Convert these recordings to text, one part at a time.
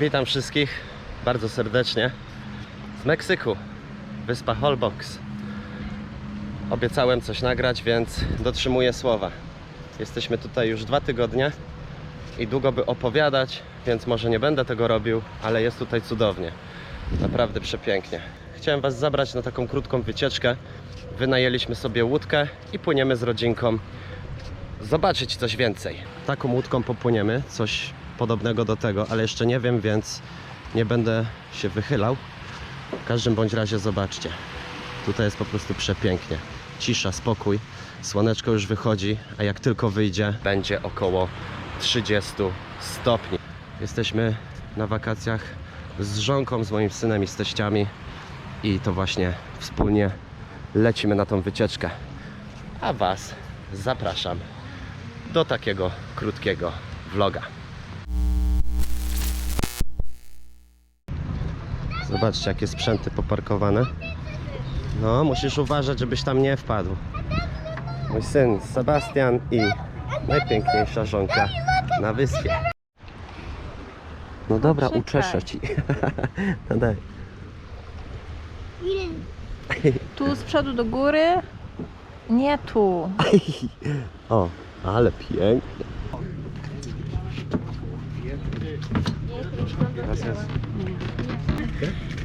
Witam wszystkich bardzo serdecznie z Meksyku, wyspa Holbox. Obiecałem coś nagrać, więc dotrzymuję słowa. Jesteśmy tutaj już dwa tygodnie i długo by opowiadać, więc może nie będę tego robił, ale jest tutaj cudownie. Naprawdę przepięknie. Chciałem Was zabrać na taką krótką wycieczkę. Wynajęliśmy sobie łódkę i płyniemy z rodzinką zobaczyć coś więcej. Taką łódką popłyniemy, coś podobnego do tego, ale jeszcze nie wiem, więc nie będę się wychylał. W każdym bądź razie zobaczcie. Tutaj jest po prostu przepięknie. Cisza, spokój. Słoneczko już wychodzi, a jak tylko wyjdzie, będzie około 30 stopni. Jesteśmy na wakacjach z żonką, z moim synem i z teściami i to właśnie wspólnie lecimy na tą wycieczkę. A Was zapraszam do takiego krótkiego vloga. Zobaczcie, jakie sprzęty poparkowane. No, musisz uważać, żebyś tam nie wpadł. Mój syn Sebastian i najpiękniejsza żonka na wyspie. No dobra, uczeszę ci. no daj. Tu z przodu do góry. Nie tu. O, ale pięknie. My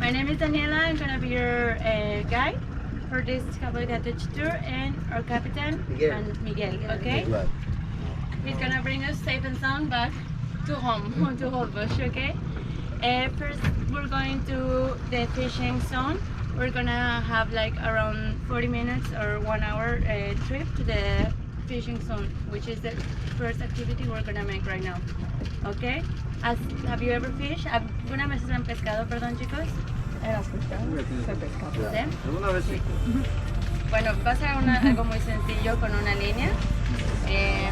name is Daniela. I'm gonna be your uh, guide for this Cowboy Cottage tour, and our captain and Miguel. Okay. He's gonna bring us safe and sound back to home, to Holbox. Okay. Uh, first, we're going to the fishing zone. We're gonna have like around 40 minutes or one hour uh, trip to the fishing zone, which is the first activity we're gonna make right now. Okay. Has, have you ever fished? ¿Alguna vez han pescado, perdón, chicos? ¿Sí? Bueno, va a ser una- algo muy sencillo con una línea. Eh,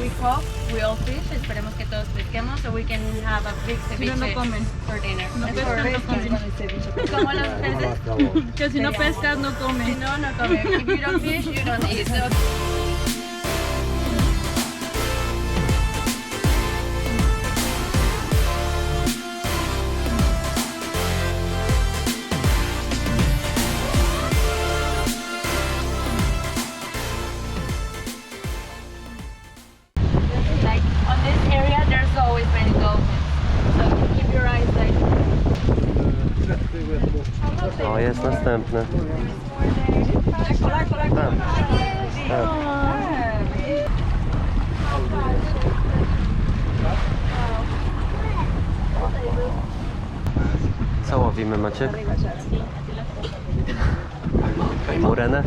we hope we all fish. Esperemos que todos pesquemos so we can have a big ceviche no comen. for dinner. No And pescan, no comen. ¿Cómo los peces? Que si no pescas, no Si comes. no, no comen. If you don't fish, you don't eat. So- Tak. Co łowimy, Maciek? Murenę?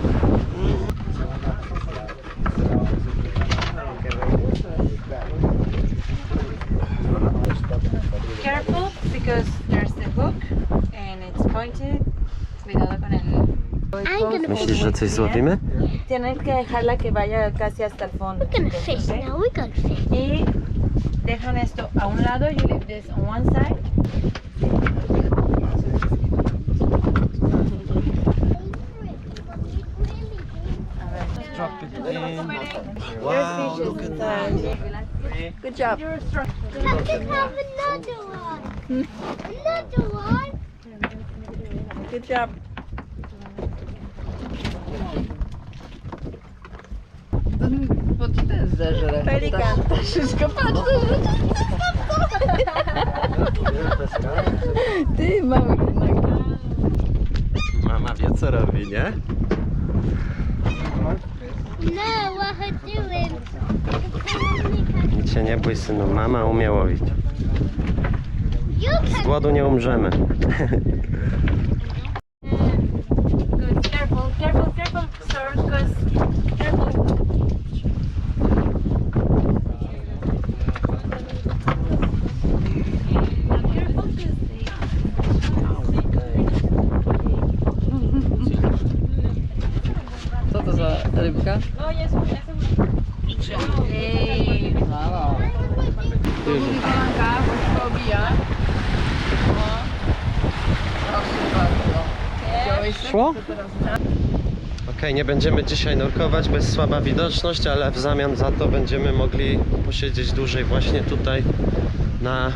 careful because Myślisz, że coś złowimy? tienes que dejarla que vaya casi hasta el fondo gonna chicos, fish now. We're gonna fish. y dejan esto a un lado you leave this on one side Wow, look at that. Good job. I can have another one. Another one. Good job. Bo ci też zeżre. Pelikan. Wszystko patrz. Ty mały jednak. Mama wie, co robi, nie? No, what her doing? Nic się nie bój, synu. Mama umie łowić. You Z can. głodu nie umrzemy. good careful careful careful sir because careful Careful, 'cause they- Co to za rybka? Ej, Mama. Kolanka, bo się obija. Proszę bardzo. Chciałeś Szło? Okej, nie będziemy dzisiaj nurkować, bo jest słaba widoczność, ale w zamian za to będziemy mogli posiedzieć dłużej właśnie tutaj na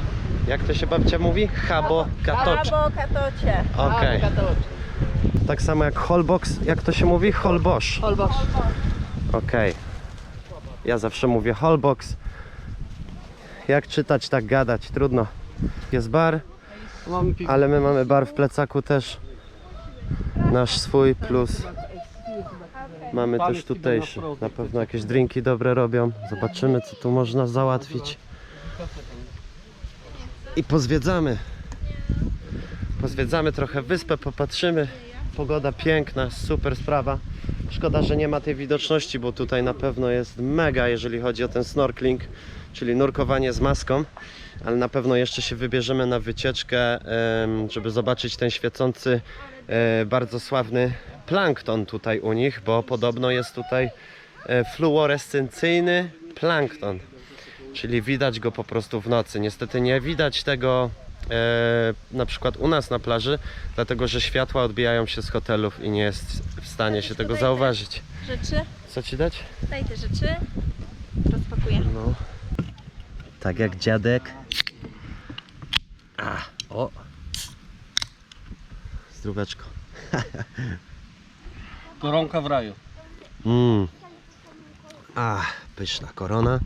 Jak to się babcia mówi? Habo katocie. Okej. A, kataloczy. Tak samo jak holbox, jak to się mówi? Holbosz. Holbox. Okej. Ja zawsze mówię holbox. Jak czytać, tak gadać, trudno. Jest bar, ale my mamy bar w plecaku też. Nasz swój plus. Mamy też tutejszy. Na pewno jakieś drinki dobre robią. Zobaczymy co tu można załatwić. I pozwiedzamy. Pozwiedzamy trochę wyspę, popatrzymy. Pogoda piękna, super sprawa. Szkoda, że nie ma tej widoczności, bo tutaj na pewno jest mega, jeżeli chodzi o ten snorkeling, czyli nurkowanie z maską. Ale na pewno jeszcze się wybierzemy na wycieczkę, żeby zobaczyć ten świecący, e, bardzo sławny plankton tutaj u nich, bo podobno jest tutaj e, fluorescencyjny plankton. Czyli widać go po prostu w nocy. Niestety nie widać tego e, na przykład u nas na plaży, dlatego że światła odbijają się z hotelów i nie jest w stanie się tego zauważyć. Rzeczy? Co ci dać? Daj te rzeczy. Rozpakuję. No. Tak jak dziadek. A, o. Zdróweczko. Koronka w raju. Mmm. A, pyszna korona.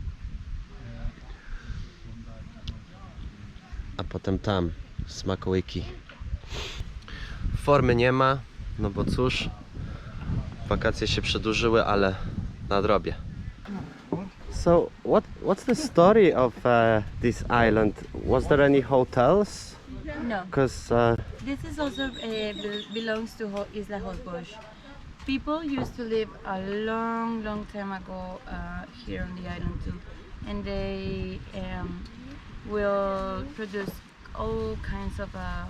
A potem tam smakołyki. Formy nie ma, no bo cóż, wakacje się przedłużyły, ale nadrobię. So, what what's the story of uh, this island? Was there any hotels? No. Because uh, This is also uh, bel- belongs to Isla Holbox. People used to live a long, long time ago uh, here on the island too, and they um, will produce all kinds of uh,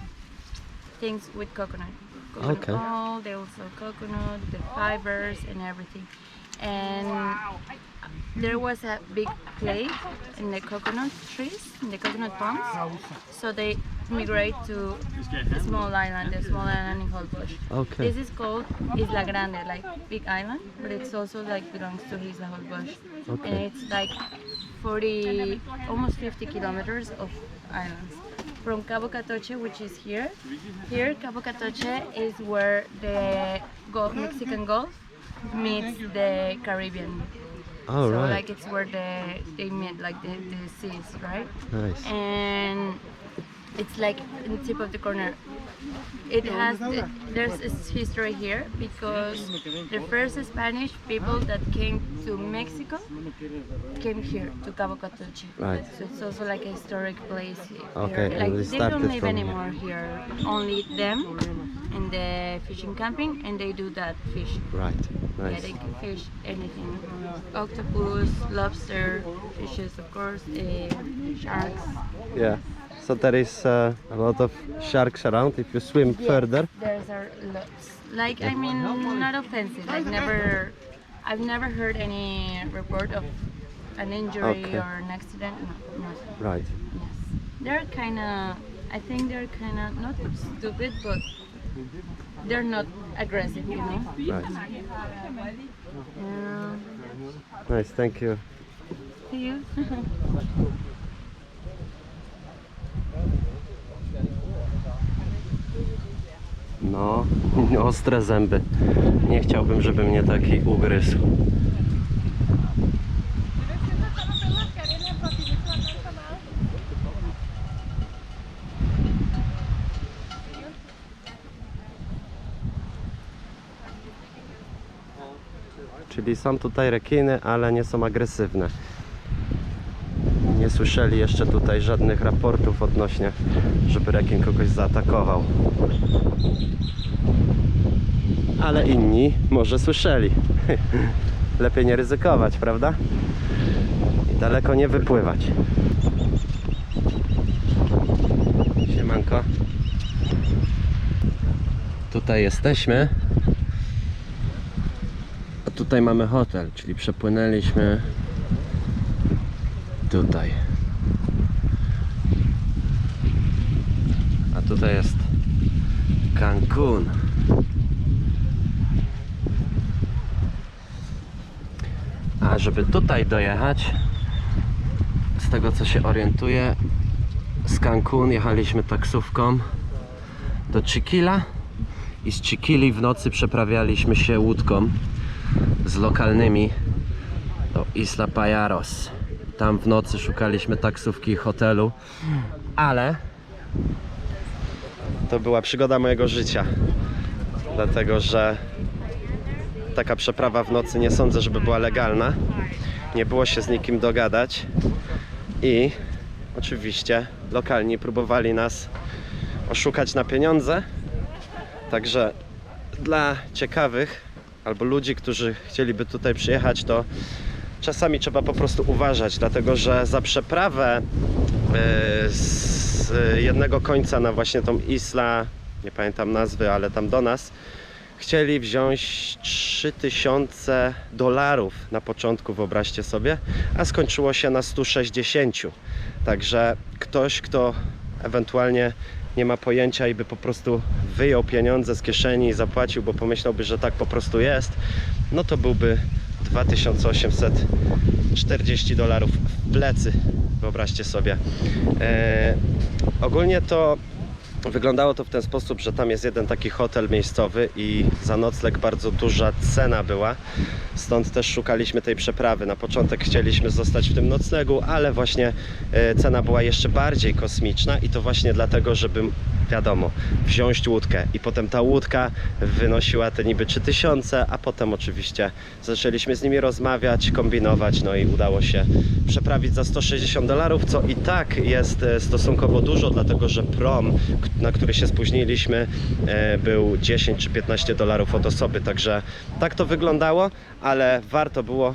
things with coconut. Coconut Okay. oil, they sell coconut, the fibers, and everything. And there was a big plague in the coconut trees, in the coconut palms. So they migrate to a small island, the small island in Holbox. okay, This is called Isla Grande, like big island, but it's also like belongs to Isla Holbox. Okay. And it's like 40, almost 50 kilometers of islands. From Cabo Catoche, which is here, here Cabo Catoche is where the Gulf, Mexican Gulf meets the Caribbean. Oh, so right, like it's where the, they meet, like the, the seas, right? nice. and it's like in the tip of the corner. It has the, there's history here because the first Spanish people that came to Mexico came here to Cabo Catoche. Right. So it's also like a historic place. Here. Okay, and like they they don't live from here. anymore here. Only them in the fishing camping, and they do that fish. Right, Nice. Yeah, they can fish anything. Octopus, lobster, fishes, of course, uh, sharks. Yeah. So there is uh, a lot of sharks around if you swim Yes, further. There's are lots. Like I mean, not offensive. Like never, I've never heard any report of an injury Okay. or an accident. No, no. Right. Yes, they're kind of. I think they're kind of not stupid, but they're not aggressive. You know. Right. Yeah. Nice, thank you. See you. ostre zęby. Nie chciałbym, żeby mnie taki ugryzł. Czyli są tutaj rekiny, ale nie są agresywne. Nie słyszeli jeszcze tutaj żadnych raportów odnośnie, żeby rekin kogoś zaatakował. Ale inni może słyszeli. Lepiej nie ryzykować, prawda? I daleko nie wypływać. Siemanko. Tutaj jesteśmy. A tutaj mamy hotel, czyli przepłynęliśmy tutaj. A tutaj jest Cancun. Żeby tutaj dojechać, z tego co się orientuję, z Cancun jechaliśmy taksówką do Chiquila i z Chiquili w nocy przeprawialiśmy się łódką z lokalnymi do Isla Payaros. Tam w nocy szukaliśmy taksówki i hotelu, ale to była przygoda mojego życia. Dlatego, że taka przeprawa w nocy nie sądzę, żeby była legalna. Nie było się z nikim dogadać i oczywiście lokalni próbowali nas oszukać na pieniądze. Także dla ciekawych albo ludzi, którzy chcieliby tutaj przyjechać, to czasami trzeba po prostu uważać, dlatego że za przeprawę e, z jednego końca na właśnie tą Isla, nie pamiętam nazwy, ale tam do nas, chcieli wziąć 3000 dolarów na początku, wyobraźcie sobie, a skończyło się na 160. Także ktoś, kto ewentualnie nie ma pojęcia i by po prostu wyjął pieniądze z kieszeni i zapłacił, bo pomyślałby, że tak po prostu jest, no to byłby 2840 dolarów w plecy. Wyobraźcie sobie. E, ogólnie to wyglądało to w ten sposób, że tam jest jeden taki hotel miejscowy i za nocleg bardzo duża cena była. Stąd też szukaliśmy tej przeprawy. Na początek chcieliśmy zostać w tym noclegu, ale właśnie e, cena była jeszcze bardziej kosmiczna i to właśnie dlatego, żeby wiadomo, wziąć łódkę i potem ta łódka wynosiła te niby 3000, a potem oczywiście zaczęliśmy z nimi rozmawiać, kombinować, no i udało się przeprawić za 160 dolarów, co i tak jest e, stosunkowo dużo, dlatego że prom, na który się spóźniliśmy, e, był 10 czy 15 dolarów od osoby, także tak to wyglądało, ale warto było e,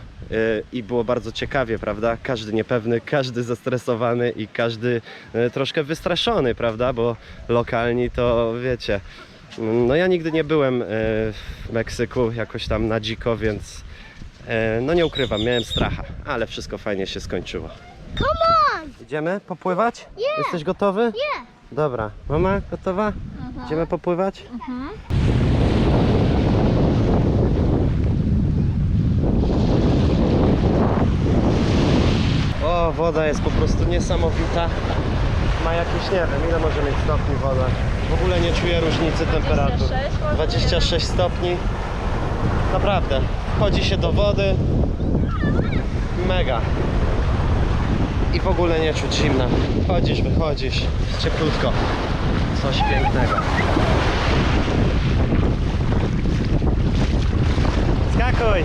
i było bardzo ciekawie, prawda? Każdy niepewny, każdy zestresowany i każdy e, troszkę wystraszony, prawda? Bo lokalni to wiecie. No ja nigdy nie byłem w Meksyku jakoś tam na dziko, więc no nie ukrywam, miałem stracha, ale wszystko fajnie się skończyło. Come on! Idziemy popływać? Yeah. Jesteś gotowy? Yeah. Dobra, mama gotowa? Idziemy popływać? O, woda jest po prostu niesamowita. Ma jakieś, nie wiem, ile może mieć stopni woda. W ogóle nie czuję różnicy temperatur. 26 może? 26 stopni. Naprawdę. Wchodzi się do wody. Mega. I w ogóle nie czuć zimna. Wchodzisz, wychodzisz. Cieplutko. Coś pięknego. Skakuj!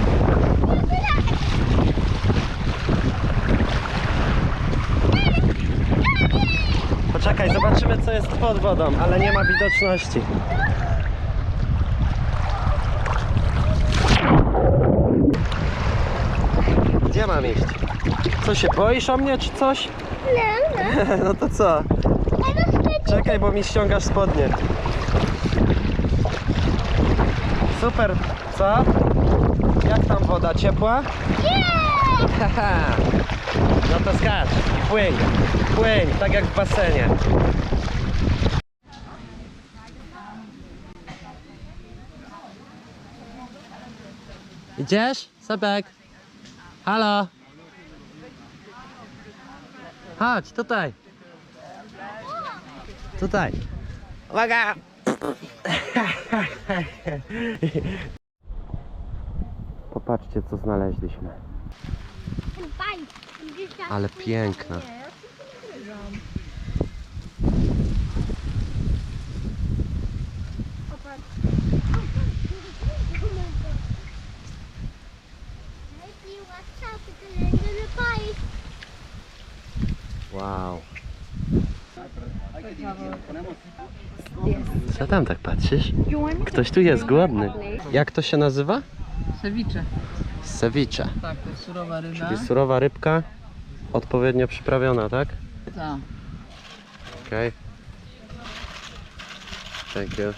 Poczekaj, zobaczymy co jest pod wodą, ale nie ma widoczności. Gdzie mam iść? Co się boisz o mnie czy coś? No, no. No to co? Czekaj, bo mi ściągasz spodnie. Super, co? Jak tam woda ciepła? Haha. No to skacz i płyń, płyń, tak jak w basenie. Idziesz? Sebek? Halo? Chodź, tutaj. Tutaj. Uwaga! Popatrzcie, co znaleźliśmy. Ale piękna. Wow. Co tam tak patrzysz? Ktoś tu jest głodny. Jak to się nazywa? Ceviche. Ceviche. Tak, to jest surowa ryba. Czyli surowa rybka, odpowiednio przyprawiona, tak? Tak. Okej. Thank you.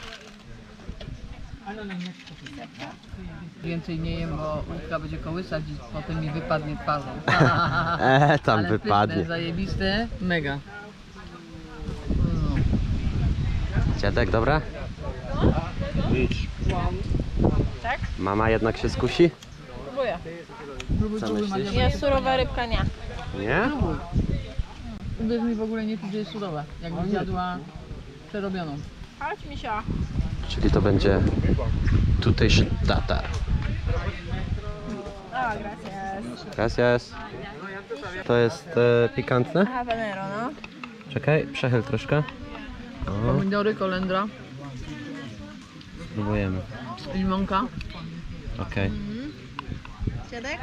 Więcej nie jem, bo łódka będzie kołysać i potem mi wypadnie twarzą. Eee, tam Ale wypadnie. Pyszne, zajebiste, mega. Dziadek, dobra? Tak? Mama jednak się skusi? Próbuję. Próbuj, Co myślisz? Nie, surowa rybka nie. Nie? Uwierz mi w ogóle nie jest surowa. Jakby zjadła przerobioną. Chodź, Misia. Czyli to będzie tutejszy tatar. O, gracias. To jest e, pikantne? Habanero, no. Czekaj, przechyl troszkę. O, Pomidory, kolendra, spróbujemy. limonka. Okej. Dziadek?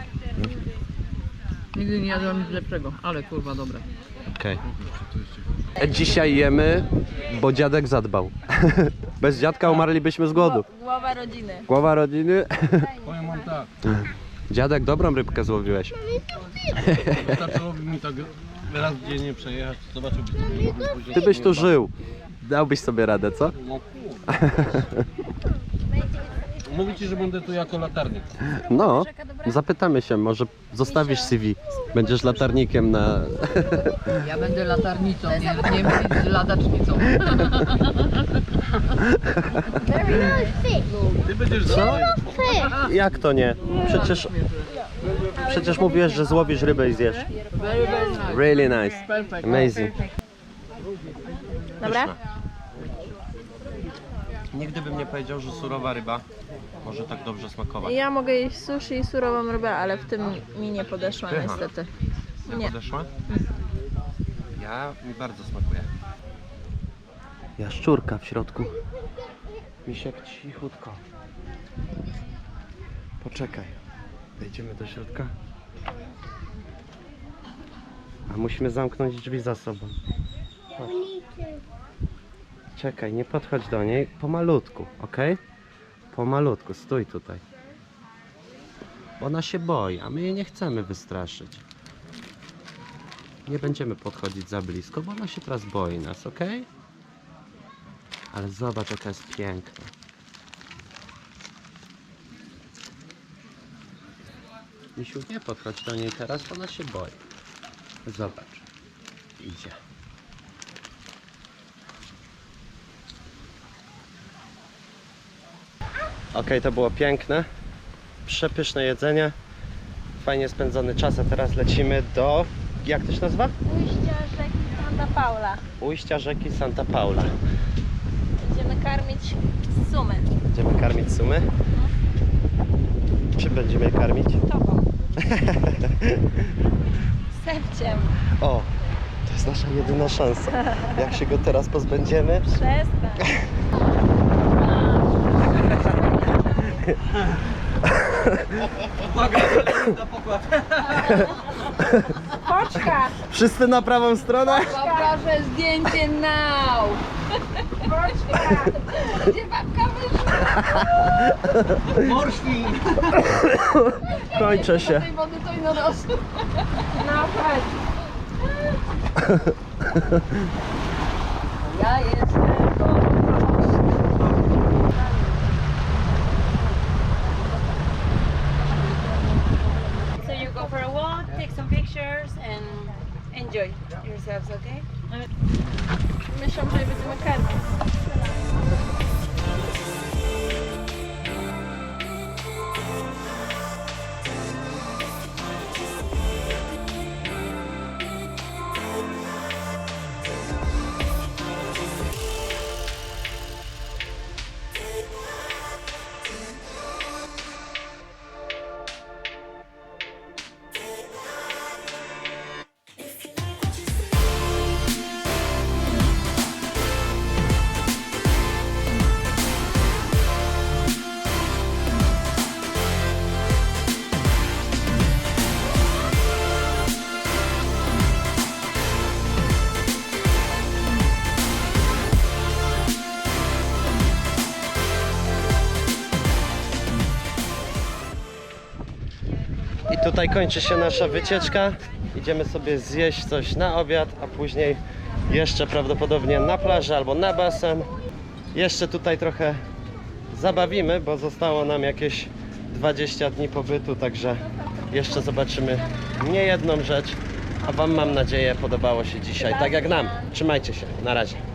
Nigdy nie jadłam nic lepszego, ale kurwa dobre. Okej. Dzisiaj jemy, bo dziadek zadbał. Bez dziadka umarlibyśmy z głodu. Głowa rodziny. Głowa rodziny. Powiem wam tak, Dziadek, dobrą rybkę złowiłeś. wystarczyłoby mi tak raz dziennie przejechać, później. Ty byś tu żył. Dałbyś sobie radę, co? No Mówi ci, że będę tu jako latarnik. No, zapytamy się, może zostawisz CV. Będziesz latarnikiem na... Ja będę latarnicą, nie, nie z ladacznicą. Fish. Ty będziesz Co? Fish. Jak to nie? Przecież... Przecież mówiłeś, że złowisz rybę i zjesz. Very, very nice. Really nice. Perfect. Amazing. Dobra? Nigdy bym nie powiedział, że surowa ryba może tak dobrze smakować. Ja mogę jeść sushi i surową rybę, ale w tym mi nie podeszła Pycha. niestety. Nie Nie. podeszła? Ja mi bardzo smakuje. Jaszczurka w środku. Misiek cichutko. Poczekaj. Wejdziemy do środka. A musimy zamknąć drzwi za sobą. Chodź. Czekaj, nie podchodź do niej. Pomalutku, ok? Pomalutku, stój tutaj. Ona się boi, a my jej nie chcemy wystraszyć. Nie będziemy podchodzić za blisko, bo ona się teraz boi nas, ok? Ale zobacz, jaka jest piękna. Misiu, nie podchodź do niej teraz, ona się boi. Zobacz. Idzie. Ok, to było piękne. Przepyszne jedzenie. Fajnie spędzony czas, a teraz lecimy do... Jak to się nazywa? Ujścia rzeki Santa Paula. Ujścia rzeki Santa Paula. Będziemy karmić sumy. Będziemy karmić sumy. Czy będziemy je karmić? Tobą. Sepciem. O, to jest nasza jedyna szansa. Jak się go teraz pozbędziemy? Przestań. Poczka! Wszyscy na prawą stronę? Poproszę zdjęcie now! Gdzie babka wyszła? Kończę się. Tej wody to i na nos. No chodź. Ja jestem enjoy yourselves, okay? Tutaj kończy się nasza wycieczka. Idziemy sobie zjeść coś na obiad, a później jeszcze prawdopodobnie na plażę albo na basen. Jeszcze tutaj trochę zabawimy, bo zostało nam jakieś 20 dni pobytu, także jeszcze zobaczymy nie jedną rzecz. A Wam mam nadzieję podobało się dzisiaj, tak jak nam. Trzymajcie się, na razie.